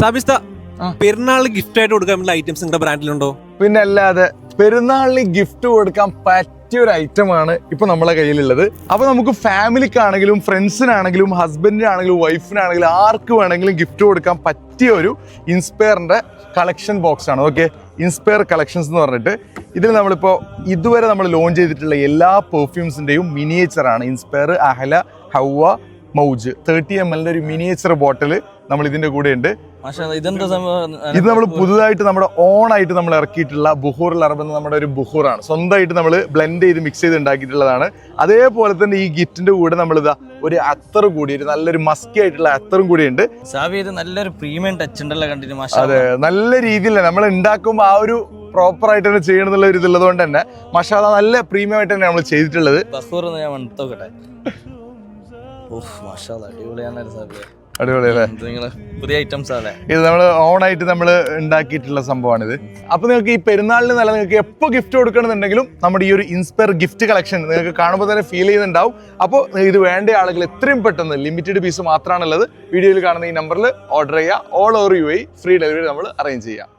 സാബിസ്ത. പെരുന്നാളിന് ഗിഫ്റ്റ് ആയിട്ട് കൊടുക്കാൻ പറ്റുന്ന ഐറ്റംസ് നിങ്ങളുടെ ബ്രാൻഡിലുണ്ടോ പിന്നെ അല്ലാതെ പെരുന്നാളിന് ഗിഫ്റ്റ് കൊടുക്കാൻ പറ്റിയ ഒരു ഐറ്റം ആണ് ഇപ്പൊ നമ്മളെ കയ്യിലുള്ളത്. അപ്പൊ നമുക്ക് ഫാമിലിക്കാണെങ്കിലും ഫ്രണ്ട്സിനാണെങ്കിലും ഹസ്ബൻഡിനാണെങ്കിലും വൈഫിനാണെങ്കിലും ആർക്ക് വേണമെങ്കിലും ഗിഫ്റ്റ് കൊടുക്കാൻ പറ്റിയ ഒരു ഇൻസ്പയറിന്റെ കളക്ഷൻ ബോക്സ് ആണ്. ഓക്കെ ഇൻസ്പയർ കളക്ഷൻസ് എന്ന് പറഞ്ഞിട്ട് ഇതിൽ നമ്മളിപ്പോൾ ഇതുവരെ നമ്മൾ ലോഞ്ച് ചെയ്തിട്ടുള്ള എല്ലാ പെർഫ്യൂംസിന്റെയും മിനിയേച്ചർ ആണ്. ഇൻസ്പയർ അഹല ഹൗവ മൗജ്. തേർട്ടി എം എല്ലിന്റെ ഒരു മിനിയേച്ചർ ബോട്ടിൽ നമ്മൾ ഇതിന്റെ കൂടെ ഉണ്ട് ഇത് നമ്മൾ പുതുതായിട്ട് നമ്മുടെ ഓൺ ആയിട്ട് നമ്മൾ ഇറക്കിയിട്ടുള്ള ബുഹൂർ ലറബ് എന്ന നമ്മുടെ ഒരു ബുഹൂറാണ്. സ്വന്തമായിട്ട് നമ്മൾ ബ്ലെൻഡ് ചെയ്ത് മിക്സ് ചെയ്ത് ഉണ്ടാക്കിയിട്ടുള്ളതാണ്. അതേപോലെ തന്നെ ഈ ഗിറ്റിന്റെ കൂടെ നമ്മൾ ഇതാ ഒരു അത്തർ കൂടി ഒരു നല്ലൊരു മസ്കി ആയിട്ടുള്ള അത്തറും കൂടി ഉണ്ട്. നല്ലൊരു പ്രീമിയം ടച്ച് ഉണ്ടല്ലോ കണ്ടിട്ട് അതെ നല്ല രീതിയിലാണ് നമ്മൾ ഉണ്ടാക്കുമ്പോൾ ആ ഒരു പ്രോപ്പർ ആയിട്ട് തന്നെ ചെയ്യണം എന്നുള്ള ഒരു ഇതുള്ളത് കൊണ്ട് തന്നെ മഷാല നല്ല പ്രീമിയം ആയിട്ട് തന്നെ നമ്മൾ ചെയ്തിട്ടുള്ളത്. ബഹൂർ ഞാൻ മണത്തോക്കട്ടെ ഓഹ് അടിപൊളിയാണ് സാബി. അടിപൊളി അല്ലേ ഇത് പുതിയ ഐറ്റംസ് ഇത് നമ്മൾ ഓൺ ആയിട്ട് നമ്മൾ ഉണ്ടാക്കിയിട്ടുള്ള സംഭവമാണിത്. അപ്പൊ നിങ്ങൾക്ക് ഈ പെരുന്നാളിന് നല്ല നിങ്ങൾക്ക് എപ്പോൾ ഗിഫ്റ്റ് കൊടുക്കണമെന്നുണ്ടെങ്കിലും നമ്മുടെ ഈ ഒരു ഇൻസ്പയർ ഗിഫ്റ്റ് കളക്ഷൻ നിങ്ങൾക്ക് കാണുമ്പോൾ തന്നെ ഫീൽ ചെയ്യുന്നുണ്ടാവും. അപ്പോൾ ഇത് വേണ്ട ആളുകൾ എത്രയും പെട്ടെന്ന് ലിമിറ്റഡ് പീസ് മാത്രമാണുള്ളത്. വീഡിയോയിൽ കാണുന്ന ഈ നമ്പറിൽ ഓർഡർ ചെയ്യുക. All over U I free delivery നമ്മൾ അറേഞ്ച് ചെയ്യാം